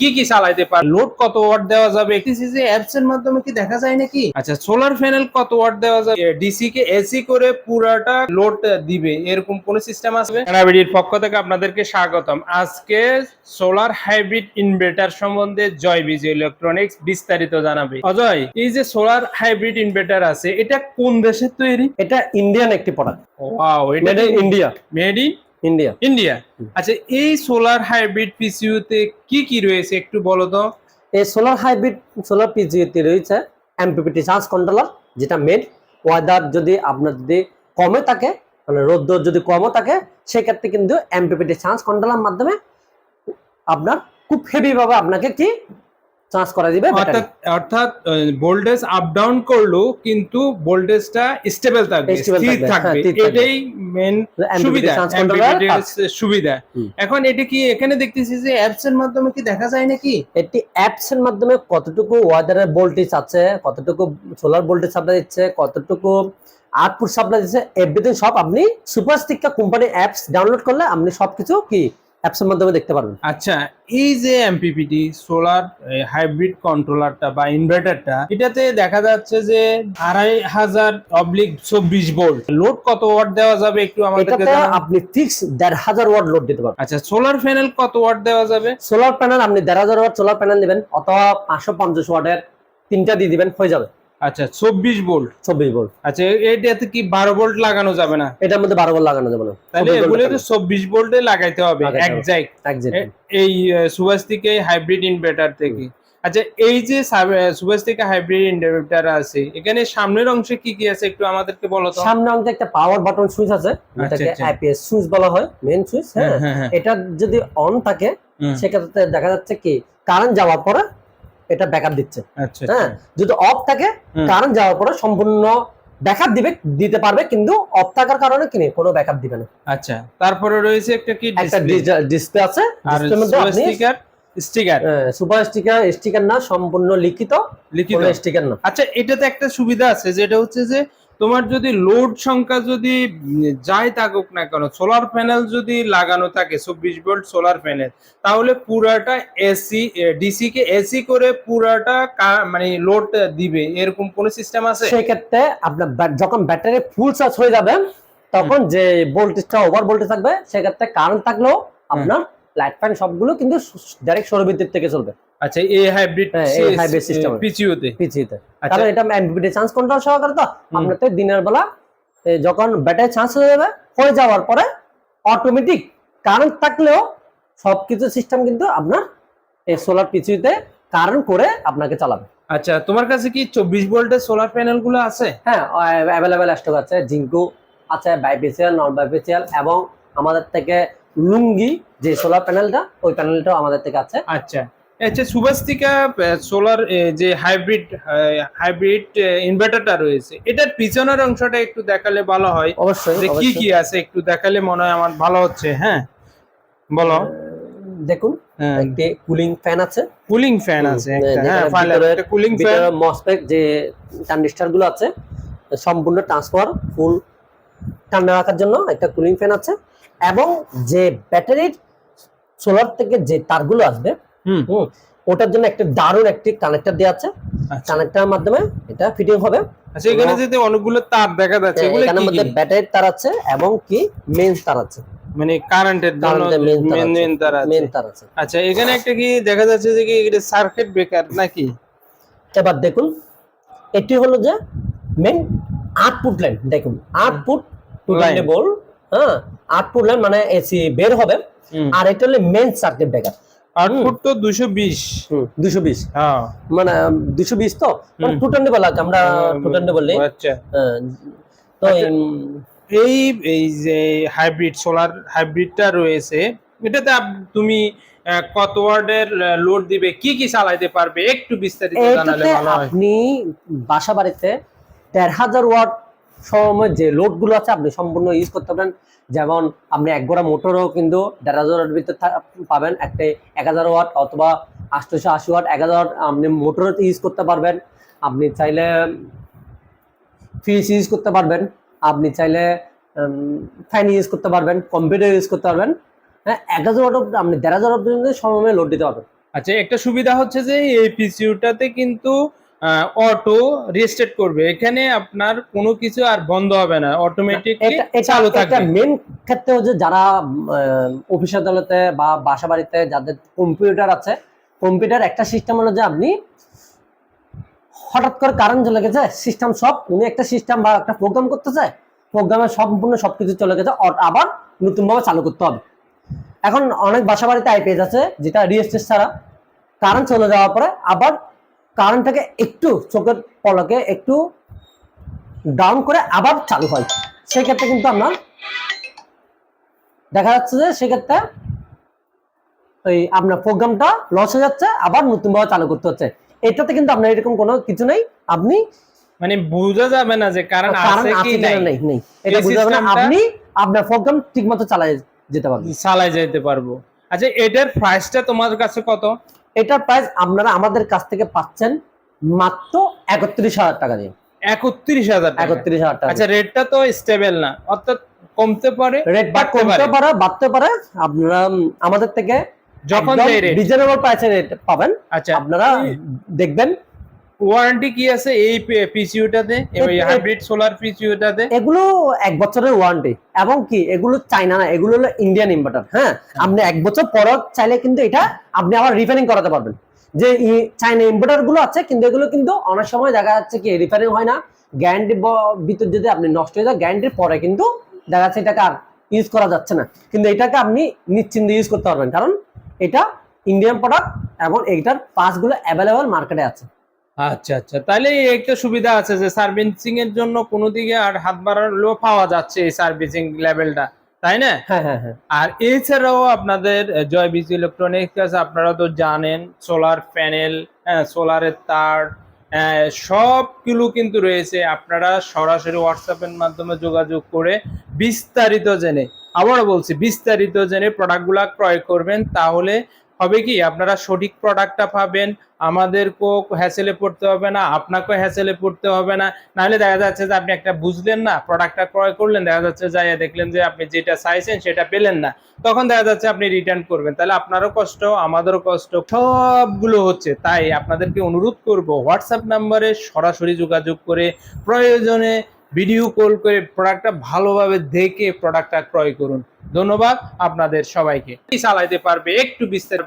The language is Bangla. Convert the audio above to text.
কি কি চালাইতে পারে লোড কত ওয়াট দেওয়া যাবে? ডিসি অ্যাপস এর মাধ্যমে কি দেখা যায় নাকি? আচ্ছা সোলার প্যানেল কত ওয়াট দেওয়া যাবে? ডিসি কে এসি করে পুরাটা লোড দিবে। এরকম কোন সিস্টেম আসবে কানাবিডির পক্ষ থেকে আপনাদেরকে স্বাগতম। আজকে সোলার হাইব্রিড ইনভার্টার সম্বন্ধে জয় বিজয় ইলেকট্রনিক্স বিস্তারিত জানাবে। অজয় এই যে সোলার হাইব্রিড ইনভার্টার আছে এটা কোন দেশের তৈরি? এটা ইন্ডিয়ান একটি প্রোডাক্ট ওয়াও এটা India made in India. India. আচ্ছা এই সোলার হাইব্রিড পিসিইউতে কি কি রয়েছে একটু বলো তো? এই সোলার হাইব্রিড সোলার পিজিতে রয়েছে এমপিপিটি চার্জ কন্ট্রোলার যেটা মেড ওয়েদার যদি আপনার যদি কমে থাকে মানে রোদ্দ যদি কমও থাকে সেক্ষেত্রে কিন্তু এমপিপিটি চার্জ কন্ট্রোলার মাধ্যমে আপনার খুব হেভি ভাবে আপনাকে কি চার্জ করা দিবে অর্থাৎ অর্থাৎ ভোল্টেজ আপ ডাউন করলেও কিন্তু ভোল্টেজটা স্টেবল থাকবে স্থির থাকবে, হ্যাঁ, স্থির থাকবে। এটাই মেন সুবিধা সুবিধা। এখন এটা কি এখানে দেখতেছি যে অ্যাপস এর মাধ্যমে কি দেখা যায় নাকি? একটি অ্যাপস এর মাধ্যমে কতটুকু ওয়েদারের ভোল্টেজ আছে কতটুকু সোলার ভোল্টেজ সাপ্লাই দিচ্ছে কতটুকু আউটপুট সাপ্লাই দিচ্ছে এভরিথিং সব আপনি সুপারস্টিকা কোম্পানি অ্যাপস ডাউনলোড করলে আপনি সবকিছু কি অ্যাপস এর মাধ্যমে দেখতে পারবেন। আচ্ছা এই যে এমপিপিটি সোলার হাইব্রিড কন্ট্রোলারটা বা ইনভার্টারটা এটাতে দেখা যাচ্ছে যে আড়াই হাজার অবলিক চব্বিশ ভোল্ট লোড কত ওয়াট দেওয়া যাবে একটু আমাদেরকে আপনি ফিক্স দেড় হাজার ওয়াট লোড দিতে পারবেন। আচ্ছা সোলার প্যানেল কত ওয়াট দেওয়া যাবে? সোলার প্যানেল আপনি দেড় হাজার ওয়াট সোলার প্যানেল নেবেন অথবা পাঁচশো পঞ্চাশ ওয়াটের তিনটা দিয়ে দিবেন হয়ে যাবে। আচ্ছা চব্বিশ ভোল্ট চব্বিশ ভোল্ট আচ্ছা এটাতে কি বারো ভোল্ট লাগানো যাবে না? এটার মধ্যে বারো ভোল্ট লাগানো যাবে না। তাহলে এগুলো তো চব্বিশ ভোল্টে লাগাইতে হবে। একজ্যাক্ট। এই সুভাস্তিকে হাইব্রিড ইনভার্টার থেকে। আচ্ছা এই যে সুভাস্তিকা হাইব্রিড ইনভার্টার আছে এখানে সামনের অংশে কি কি আছে একটু আমাদেরকে বলো তো? সামনে অঙ্কে একটা পাওয়ার বাটন সুইচ আছে যেটাকে আচ্ছা। আইপিএস সুইচ বলা হয় মেইন সুইচ হ্যাঁ? হ্যাঁ, হ্যাঁ, এটা যদি অন থাকে। সেক্ষেত্রে দেখা যাচ্ছে কি কারেন্ট যাওয়ার পরে এটা ব্যাকআপ দিচ্ছে। আচ্ছা হ্যাঁ? যদি অফ থাকে কারণ কারেন্ট যাওয়ার পরে সম্পূর্ণ ব্যাকআপ দিবে দিতে পারবে কিন্তু অফ থাকার কারণে কিনে কোনো ব্যাকআপ দিবে না। আচ্ছা তারপরে রয়েছে একটা কি একটা ডিসপ্লে আছে। ডিসপ্লের মধ্যে আপনি sticker sticker super sticker sticker না সম্পূর্ণ লিখিত লিখিত। স্টিকার না। আচ্ছা এটাতে একটা সুবিধা আছে যেটা হচ্ছে যে তোমার যদি লোড সংখ্যা যদি যাই থাকুক না কেন সোলার প্যানেল যদি লাগানো থাকে চব্বিশ ভোল্ট সোলার প্যানেল তাহলে পুরাটা এসি ডিসি কে এসি করে পুরাটা মানে লোড দিবে এরকম কোন সিস্টেম আছে? সেক্ষেত্রে আপনার যখন ব্যাটারি ফুল চার্জ হয়ে যাবে তখন যে ভোল্টেজটা ওভার ভোল্টেজ থাকবে সেক্ষেত্রে কারেন্ট থাকলেও আপনার লাইট ফ্যান সবগুলো কিন্তু ডাইরেক্ট সৌর বিদ্যুৎ থেকে চলবে। আচ্ছা এই হাইব্রিড এই system। পিচিওতে পিছিয়েতে আচ্ছা। কারণ এটা এমপিপিটি চার্জ কন্ট্রোল সহকারে তো। আপনার তো দিনের বেলা যখন ব্যাটারি চার্জ হয়ে যাবে হয়ে যাওয়ার পরে অটোমেটিক কারেন্ট থাকলেও সবকিছু সিস্টেম কিন্তু আপনার এই সোলার পিছুতে কারেন্ট করে আপনাকে চালাবে আচ্ছা তোমার কাছে কি চব্বিশ ভোল্টের সোলার প্যানেলগুলো আছে হ্যাঁ অ্যাভেলেবেল স্টক আছে জিঙ্কু আছে বাইপিসিএল নন বাইপিসিএল এবং আমাদের থেকে লুঙ্গি যে সোলার প্যানেলটা ওই প্যানেলটাও আমাদের থেকে আছে আচ্ছা আচ্ছা সুভাস্তিকা সোলার যে হাইব্রিড হাইব্রিড ইনভার্টারটা রয়েছে এটার পিছনের অংশটা একটু দেখালে ভালো হয়। অবশ্যই যে কি কি আছে একটু দেখালে মনে হয় আমার ভালো হচ্ছে হ্যাঁ? বলো। দেখুন একটি কুলিং ফ্যান আছে। কুলিং ফ্যান আছে হ্যাঁ কুলিং ফ্যান মসপেক যে ট্রানজিস্টারগুলো আছে সম্পূর্ণ ট্রান্সফার ফুল ঠান্ডা রাখার জন্য একটা কুলিং ফ্যান আছে। এবং যে ব্যাটারির সোলার থেকে যে তারগুলো আসবে হুম। ওটার জন্য একটা দারুণ একটি কানেক্টর দেওয়া আছে। আচ্ছা। কানেক্টরের মাধ্যমে এটা ফিটিং হবে। আচ্ছা এখানে যদি অনেকগুলো তার দেখা যাচ্ছে এগুলো কি মধ্যে ব্যাটারির তার আছে এবং কি মেইন তার আছে। মানে কারেন্টের জন্য কারেন্টের মেইন তার মেন আছে। মেন তার আছে। মেইন তার আছে। আচ্ছা এখানে একটা কি দেখা যাচ্ছে যে কি এটা সার্কিট ব্রেকার নাকি? এবার দেখুন এটি হলো যে মেন আউটপুট লাইন দেখুন আউটপুট টু Line. বল হ্যাঁ আউটপুট লাইন মানে এসি বের হবে। আর এটা হলো মেন সার্কিট ব্রেকার আউটপুট তো দুশো বিশ। দুশো বিশ। মানে দুশো বিশ তো? হুম। বলা আমরা টু বললি আচ্ছা। তো। এই এই যে হাইব্রিড সোলার হাইব্রিডটা রয়েছে এটাতে তুমি কত ওয়ার্ডের লোড দিবে? কি কি চালাইতে পারবে? একটু বিস্তারিত জানালে ভালো হয়। আপনি বাসা বাড়িতে দেড় হাজার ওয়াট সময় যে লোডগুলো আছে, আপনি সম্পূর্ণ ইউজ করতে পারেন। যেমন, আপনি এক গোড়া মোটরও কিন্তু দেড় হাজার ওয়াট ভিতরে পাবেন একটা এক হাজার ওয়াট অথবা আটশোশো আশি ওয়াট, এক হাজার আপনি মোটরও ইউজ করতে পারবেন। আপনি চাইলে ফ্রিজ ইউজ করতে পারবেন, আপনি চাইলে ফ্যান ইউজ করতে পারবেন কম্পিউটার ইউজ করতে পারবেন। হ্যাঁ এক হাজার ওয়াট আপনি দেড় হাজার ওয়াট পর্যন্ত সময় লোড দিতে পারবেন। আচ্ছা একটা সুবিধা হচ্ছে যে এই পিসিউটাতে কিন্তু অটো রিস্টার্ট করবে। এখানে আপনার কোনো কিছু আর বন্ধ হবে না। অটোমেটিকলি এটা এটা চালু এটা থাকবে। মেন ক্ষেত্রে হচ্ছে যারা অফিস আদালতে বা বাসা বাড়িতে যাদের কম্পিউটার আছে কম্পিউটার একটা সিস্টেম হলো যে আপনি হঠাৎ করে কারেন্ট চলে গেছে সিস্টেম সব উনি একটা সিস্টেম বা একটা প্রোগ্রাম করতে চায় প্রোগ্রামে সম্পূর্ণ সবকিছু চলে গেছে আবার নতুনভাবে চালু করতে হবে। এখন অনেক বাসা বাড়িতে আইপিএস আছে যেটা রিএসএস ছাড়া। কারেন্ট চলে যাওয়ার পরে আবার কারেন্টটাকে একটু চোখের পলকে একটু ডাউন করে আবার চালু হয়। সেক্ষেত্রে কিন্তু আপনার দেখা যাচ্ছে যে সেক্ষেত্রে ওই আপনার প্রোগ্রামটা লস হয়ে যাচ্ছে আবার নতুন ভাবে চালু করতে হচ্ছে। এটাতে কিন্তু আপনার এরকম কোনো কিছু নেই। আপনি মানে বোঝা যাবে না যে কারণ আছে কি নাই। নেই এটা বুঝতে হবে না আপনি আপনার প্রোগ্রাম ঠিক মতো চালাই যেতে পারবেন। চালাই যেতে পারব। আচ্ছা এটার প্রাইসটা তোমার কাছে কত? এটার প্রাইস আপনারা আমাদের কাছ থেকে পাচ্ছেন মাত্র একত্রিশ হাজার টাকা দিয়ে। একত্রিশ হাজার একত্রিশ হাজার টাকা আচ্ছা রেটটা তো স্টেবল না। অর্থাৎ কমতে পারে বাড়তে কমতে পারে। বাড়তে পারে। আপনারা আমাদের থেকে যখন রেট রিজনেবল প্রাইসে রেট পাবেন। আচ্ছা। আপনারা দেখবেন ওয়ারেন্টি কি আছে এই পিসিউটাতে? এ- হাইব্রিড সোলার পিসিউটাতে? এগুলো এক বছরের ওয়ারেন্টি। এবং কি এগুলো চাইনা না এগুলো হলো ইন্ডিয়ান ইনভার্টার হ্যাঁ? আপনি এক বছর পর চাইলে কিন্তু এটা আপনি আবার রিপেয়ারিং করাতে পারবেন। যে চাইনা ইনভার্টারগুলো আছে কিন্তু এগুলো কিন্তু অনেক সময় দেখা যাচ্ছে কি রিপেয়ারিং হয় না। গ্যারান্টি ভিতর যদি আপনি নষ্ট হয়ে যায় গ্যারান্টির পরে কিন্তু দেখা যাচ্ছে এটাকে আর ইউজ করা যাচ্ছে না। কিন্তু এটাকে আপনি নিশ্চিন্তে ইউজ করতে পারবেন কারণ এটা ইন্ডিয়ান প্রোডাক্ট এবং এটার পাসগুলো অ্যাভেলেবল মার্কেটে আছে। আচ্ছা আচ্ছা। তাহলে একটা সুবিধা আছে যে সার্ভিসিং এর জন্য কোনো দিকে আর হাত বাড়ালেও পাওয়া যাচ্ছে এই সার্ভিসিং লেভেলটা তাই না? হ্যাঁ হ্যাঁ হ্যাঁ। আর এছাড়াও আপনাদের জয় বিজি ইলেকট্রনিক্স আছে আপনারা তো জানেন সোলার প্যানেল হ্যাঁ সোলারের তার আহ, সবগুলো কিন্তু রয়েছে। আপনারা সরাসরি হোয়াটসঅ্যাপের মাধ্যমে যোগাযোগ করে বিস্তারিত জেনে আবারও বলছি বিস্তারিত জেনে প্রোডাক্টগুলো ক্রয় করবেন তাহলে হবে কি? আপনারা সঠিক প্রোডাক্টটা পাবেন, আমাদেরকেও হ্যাসেলে পড়তে হবে না, আপনাকেও হ্যাসেলে পড়তে হবে না। নাহলে দেখা যাচ্ছে যে আপনি একটা বুঝলেন না প্রোডাক্টটা ক্রয় করলেন, দেখা যাচ্ছে যাই দেখলেন যে আপনি যেটা চাইছেন সেটা পেলেন না। তখন দেখা যাচ্ছে আপনি রিটার্ন করবেন। তাহলে আপনারও কষ্ট, আমাদেরও কষ্ট, সবগুলো হচ্ছে। তাই আপনাদেরকে অনুরোধ করব হোয়াটসঅ্যাপ নাম্বারে সরাসরি যোগাযোগ করে, প্রয়োজনে ভিডিও কল করে প্রোডাক্টটা ভালোভাবে দেখে প্রোডাক্টটা ক্রয় করুন। ধন্যবাদ আপনাদের সবাইকে। চালাইতে পারবে? একটু বিস্তারিত